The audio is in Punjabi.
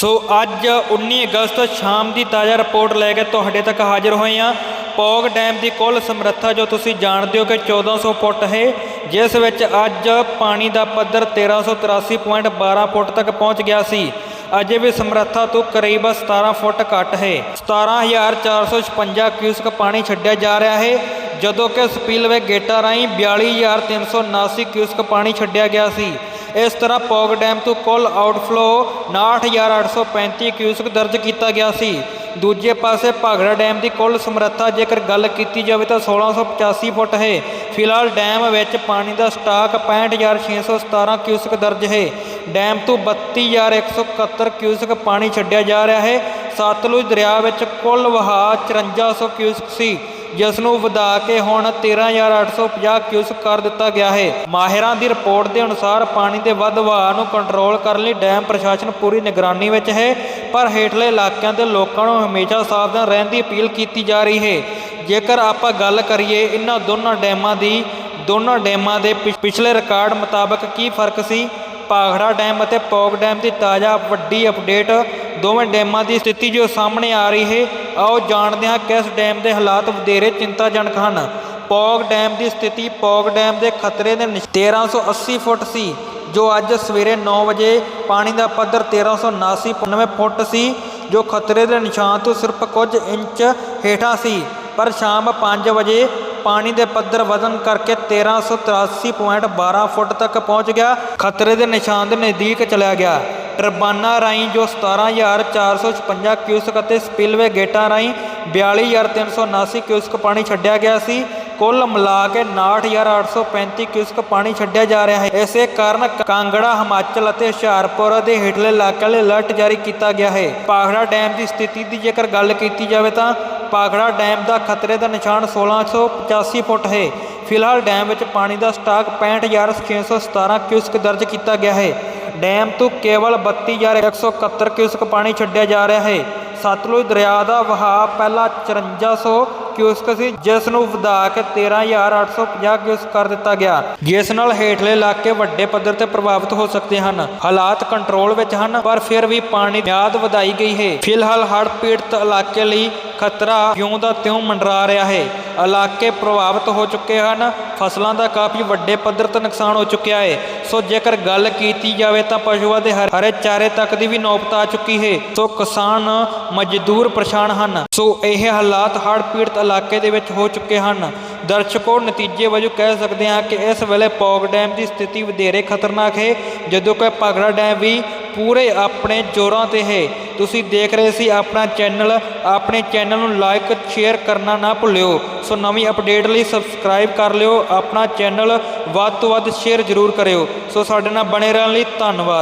ਸੋ ਅੱਜ 19 ਅਗਸਤ ਸ਼ਾਮ ਦੀ ਤਾਜ਼ਾ ਰਿਪੋਰਟ ਲੈ ਕੇ ਤੁਹਾਡੇ ਤੱਕ ਹਾਜ਼ਰ ਹੋਏ ਹਾਂ। ਪੌਗ ਡੈਮ ਦੀ ਕੁੱਲ ਸਮਰੱਥਾ ਜੋ ਤੁਸੀਂ ਜਾਣਦੇ ਹੋ ਕਿ 1400 ਫੁੱਟ ਹੈ, ਜਿਸ ਵਿੱਚ ਅੱਜ ਪਾਣੀ ਦਾ ਪੱਧਰ 1383.12 ਫੁੱਟ ਤੱਕ ਪਹੁੰਚ ਗਿਆ ਸੀ। ਅਜੇ ਵੀ ਸਮਰੱਥਾ ਤੋਂ ਕਰੀਬ 17 ਫੁੱਟ ਘੱਟ ਹੈ। 17456 ਕਿਊਸਕ ਪਾਣੀ ਛੱਡਿਆ ਜਾ ਰਿਹਾ ਹੈ, ਜਦੋਂ ਕਿ ਸਪੀਲਵੇ ਗੇਟਾਂ ਰਾਹੀਂ 42379 ਕਿਊਸਕ ਪਾਣੀ ਛੱਡਿਆ ਗਿਆ ਸੀ। ਇਸ ਤਰ੍ਹਾਂ ਪੌਗ ਡੈਮ ਤੋਂ ਕੁੱਲ ਆਊਟਫਲੋ 69835 ਕਿਊਸਕ ਦਰਜ ਕੀਤਾ ਗਿਆ ਸੀ। ਦੂਜੇ ਪਾਸੇ ਭਾਗੜਾ ਡੈਮ ਦੀ ਕੁੱਲ ਸਮਰੱਥਾ ਜੇਕਰ ਗੱਲ ਕੀਤੀ ਜਾਵੇ ਤਾਂ 1685 ਫੁੱਟ ਹੈ। ਫਿਲਹਾਲ ਡੈਮ ਵਿੱਚ ਪਾਣੀ ਦਾ ਸਟਾਕ 65617 ਕਿਊਸਕ ਦਰਜ ਹੈ। ਡੈਮ ਤੋਂ 32171 ਕਿਊਸਕ ਪਾਣੀ ਛੱਡਿਆ ਜਾ ਰਿਹਾ ਹੈ। ਸਤਲੁਜ ਦਰਿਆ ਵਿੱਚ ਕੁੱਲ ਵਹਾਅ 5400 ਕਿਊਸਕ ਸੀ। ਜਿਸ ਨੂੰ ਵਧਾ ਕੇ ਹੁਣ 13850 ਕਿਊਸਕ ਕਰ ਦਿੱਤਾ ਗਿਆ ਹੈ। ਮਾਹਿਰਾਂ ਦੀ ਰਿਪੋਰਟ ਦੇ ਅਨੁਸਾਰ ਪਾਣੀ ਦੇ ਵੱਧ ਵਹਾਅ ਨੂੰ ਕੰਟਰੋਲ ਕਰਨ ਲਈ ਡੈਮ ਪ੍ਰਸ਼ਾਸਨ ਪੂਰੀ ਨਿਗਰਾਨੀ ਵਿੱਚ ਹੈ, ਪਰ ਹੇਠਲੇ ਇਲਾਕਿਆਂ ਦੇ ਲੋਕਾਂ ਨੂੰ ਹਮੇਸ਼ਾ ਸਾਵਧਾਨ ਰਹਿਣ ਦੀ ਅਪੀਲ ਕੀਤੀ ਜਾ ਰਹੀ ਹੈ। ਜੇਕਰ ਆਪਾਂ ਗੱਲ ਕਰੀਏ ਇਹਨਾਂ ਦੋਨਾਂ ਡੈਮਾਂ ਦੀ, ਦੋਨਾਂ ਡੈਮਾਂ ਦੇ ਪਿਛ- ਪਿਛਲੇ ਰਿਕਾਰਡ ਮੁਤਾਬਕ ਕੀ ਫ਼ਰਕ ਸੀ? ਪਾਖੜਾ ਡੈਮ ਅਤੇ ਪੌਗ ਡੈਮ ਦੀ ਤਾਜ਼ਾ ਵੱਡੀ ਅਪਡੇਟ ਦੋਵੇਂ ਡੈਮਾਂ ਦੀ ਸਥਿਤੀ ਜੋ ਸਾਹਮਣੇ ਆ ਰਹੀ ਹੈ, ਆਓ ਜਾਣਦੇ ਹਾਂ ਕਿਸ ਡੈਮ ਦੇ ਹਾਲਾਤ ਵਧੇਰੇ ਚਿੰਤਾਜਨਕ ਹਨ। ਪੌਗ ਡੈਮ ਦੀ ਸਥਿਤੀ, ਪੌਗ ਡੈਮ ਦੇ ਖਤਰੇ ਦੇ ਨਿਸ਼- 1380 ਫੁੱਟ ਸੀ, ਜੋ ਅੱਜ ਸਵੇਰੇ 9 ਵਜੇ ਪਾਣੀ ਦਾ ਪੱਧਰ 1379 ਫੁੱਟ ਸੀ, ਜੋ ਖਤਰੇ ਦੇ ਨਿਸ਼ਾਨ ਤੋਂ ਸਿਰਫ ਕੁਝ ਇੰਚ ਹੇਠਾਂ ਸੀ। ਪਰ ਸ਼ਾਮ 5 ਵਜੇ ਪਾਣੀ ਦੇ ਪੱਧਰ ਵਧਣ ਕਰਕੇ 1383.12 ਫੁੱਟ ਤੱਕ ਪਹੁੰਚ ਗਿਆ। ਖਤਰੇ ਦੇ ਨਿਸ਼ਾਨ ਦੇ ਨਜ਼ਦੀਕ ਚਲਾ ਗਿਆ। ਟਰਬਾਨਾ ਰਾਹੀਂ ਜੋ 17456 ਕਿਊਸਕ ਅਤੇ ਸਪਿਲਵੇ ਗੇਟਾਂ ਰਾਹੀਂ 42379 ਕਿਊਸਕ ਪਾਣੀ ਛੱਡਿਆ ਗਿਆ ਸੀ। ਕੁੱਲ ਮਿਲਾ ਕੇ 69835 ਕਿਊਸਕ ਪਾਣੀ ਛੱਡਿਆ ਜਾ ਰਿਹਾ ਹੈ। ਇਸੇ ਕਾਰਨ ਕਾਂਗੜਾ, ਹਿਮਾਚਲ ਅਤੇ ਹੁਸ਼ਿਆਰਪੁਰ ਦੇ ਹੇਠਲੇ ਇਲਾਕਿਆਂ ਲਈ ਅਲਰਟ ਜਾਰੀ ਕੀਤਾ ਗਿਆ ਹੈ। ਪਾਖੜਾ ਡੈਮ ਦੀ ਸਥਿਤੀ ਦੀ ਜੇਕਰ ਗੱਲ ਕੀਤੀ ਜਾਵੇ ਤਾਂ ਪਾਖੜਾ ਡੈਮ ਦਾ ਖਤਰੇ ਦਾ ਨਿਸ਼ਾਨ 1685 ਫੁੱਟ ਹੈ। ਫਿਲਹਾਲ ਡੈਮ ਵਿੱਚ ਪਾਣੀ ਦਾ ਸਟਾਕ 65617 ਕਿਊਸਕ ਦਰਜ ਕੀਤਾ ਗਿਆ ਹੈ। ਡੈਮ ਤੋਂ ਕੇਵਲ 32171 ਕਿਊਸਕ ਪਾਣੀ ਛੱਡਿਆ ਜਾ ਰਿਹਾ ਹੈ। ਸਤਲੁਜ ਦਰਿਆ ਦਾ ਵਹਾਅ ਪਹਿਲਾਂ 5400 ਕਿਊਸਕ ਸੀ, ਜਿਸ ਨੂੰ ਵਧਾ ਕੇ 13850 ਕਿਊਸਕ ਕਰ ਦਿੱਤਾ ਗਿਆ। ਜਿਸ ਨਾਲ ਹੇਠਲੇ ਇਲਾਕੇ ਵੱਡੇ ਪੱਧਰ ਤੇ ਪ੍ਰਭਾਵਿਤ ਹੋ ਸਕਦੇ ਹਨ। ਹਾਲਾਤ ਕੰਟਰੋਲ ਵਿੱਚ ਹਨ, ਪਰ ਫਿਰ ਵੀ ਪਾਣੀ ਦੀ ਮਿਆਦ ਵਧਾਈ ਗਈ ਹੈ। ਫਿਲਹਾਲ ਹੜ੍ਹ ਪੀੜਤ ਇਲਾਕੇ ਲਈ ਖਤਰਾ ਕਿਉਂ ਦਾ ਤਿਉਂ ਮੰਡਰਾ ਰਿਹਾ ਹੈ? ਇਲਾਕੇ ਪ੍ਰਭਾਵਿਤ ਹੋ ਚੁੱਕੇ ਹਨ, ਫਸਲਾਂ ਦਾ ਕਾਫੀ ਵੱਡੇ ਪੱਧਰ ਤੇ ਨੁਕਸਾਨ ਹੋ ਚੁੱਕਿਆ ਹੈ। ਸੋ ਜੇਕਰ ਗੱਲ ਕੀਤੀ ਜਾਵੇ ਤਾਂ ਪਸ਼ੂਆਂ ਦੇ ਹਰ- ਹਰੇ ਚਾਰੇ ਤੱਕ ਦੀ ਵੀ ਨੌਬਤ ਆ ਚੁੱਕੀ ਹੈ, ਸੋ ਕਿਸਾਨ ਮਜ਼ਦੂਰ ਪਰੇਸ਼ਾਨ ਹਨ। ਸੋ ਇਹ ਹਾਲਾਤ ਹੜ੍ਹ ਪੀੜਤ ਇਲਾਕੇ ਦੇ ਵਿੱਚ ਹੋ ਚੁੱਕੇ ਹਨ। ਦਰਸ਼ਕੋ, ਨਤੀਜੇ ਵਜੋਂ ਕਹਿ ਸਕਦੇ ਹਾਂ ਕਿ ਇਸ ਵੇਲੇ ਪੌਗ ਡੈਮ ਦੀ ਸਥਿਤੀ ਵਧੇਰੇ ਖਤਰਨਾਕ ਹੈ, ਜਦੋਂ ਕਿ ਪਾਗੜਾ ਡੈਮ ਵੀ ਪੂਰੇ ਆਪਣੇ ਜ਼ੋਰਾਂ ਤੇ ਹੈ। ਤੁਸੀਂ ਦੇਖ ਰਹੇ ਸੀ ਆਪਣਾ ਚੈਨਲ ਆਪਣੇ ਚੈਨਲ ਨੂੰ ਲਾਈਕ ਸ਼ੇਅਰ ਕਰਨਾ ਨਾ ਭੁੱਲਿਓ। ਸੋ ਨਵੀਂ ਅਪਡੇਟ ਲਈ ਸਬਸਕ੍ਰਾਈਬ ਕਰ ਲਿਓ, ਆਪਣਾ ਚੈਨਲ ਵੱਧ ਤੋਂ ਵੱਧ ਸ਼ੇਅਰ ਜ਼ਰੂਰ ਕਰਿਓ। ਸੋ ਸਾਡੇ ਨਾਲ ਬਣੇ ਰਹਿਣ ਲਈ ਧੰਨਵਾਦ।